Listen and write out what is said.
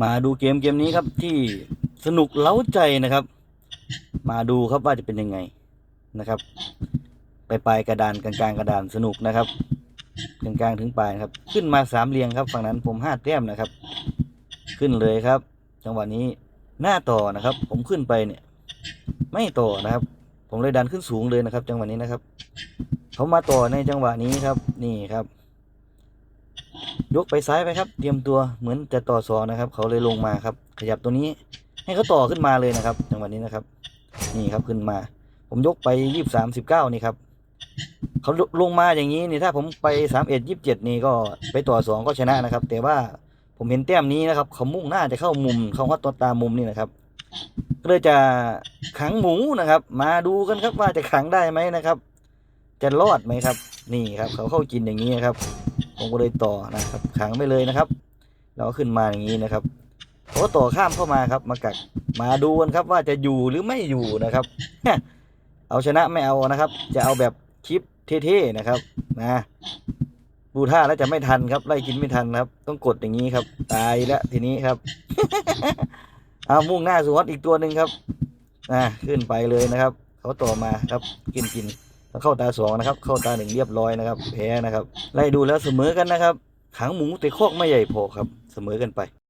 มาดูเกมเกมนี้ครับที่สนุกเล้าใจนะครับ มาดูครับว่าจะเป็นยังไงนะครับ ไปปลายกระดานกลางกลางกระดานสนุกนะครับกลางกลางถึงปลายครับ ขึ้นมาสามเรียงครับ ฝั่งนั้นผมห้าแต้มนะครับ ขึ้นเลยครับ จังหวะนี้หน้าต่อนะครับ ผมขึ้นไปเนี่ย ไม่ต่อนะครับ ผมเลยดันขึ้นสูงเลยนะครับ จังหวะนี้นะครับเขามาต่อในจังหวะนี้ครับ นี่ครับ ยกไปซ้ายไปครับ เตรียมตัวเหมือนจะต่อสองนะครับ เขาเลยลงมาครับ ขยับตัวนี้ให้เขาต่อขึ้นมาเลยนะครับจังหวะนี้นะครับ นี่ครับขึ้นมา ผมยกไปยี่สามสิบเก้านี่ครับเขาลงมาอย่างนี้นี่ถ้าผมไปสามเอ็ดยี่สิบเจ็ดนี่ก็ไปต่อสองก็ชนะนะครับ แต่ว่าผมเห็นแต้มนี้นะครับเขามุ่งหน้าจะเข้ามุมเขาฮอตตัวตามมุมนี่นะครับก็เลยจะขังหมูนะครับ มาดูกันครับว่าจะขังได้ไหมนะครับ จะรอดไหมครับ นี่ครับ เขาเข้ากินอย่างนี้นะครับ ผมก็เลยต่อนะครับขังไปเลยนะครับแล้วก็ขึ้นมาอย่างนี้นะครับเขาก็ต่อข้ามเข้ามาครับ มากักมาดูกันครับว่าจะอยู่หรือไม่อยู่นะครับ เอาชนะไม่เอานะครับ จะเอาแบบคลิปเท่ๆนะครับนะดูท่าแล้วจะไม่ทันครับไล่กินไม่ทันครับ ต้องกดอย่างนี้ครับ ตายแล้วทีนี้ครับเอามุ่งหน้าสู่ฮอตอีกตัวหนึ่งครับอ่าขึ้นไปเลยนะครับเขาต่อมาครับกินกิน เข้าตาสองนะครับ เข้าตาหนึ่งเรียบร้อยนะครับ แพ้นะครับ ไล่ดูแล้วเสมอกันนะครับขังหมูแต่คกไม่ใหญ่พอครับ เสมอกันไป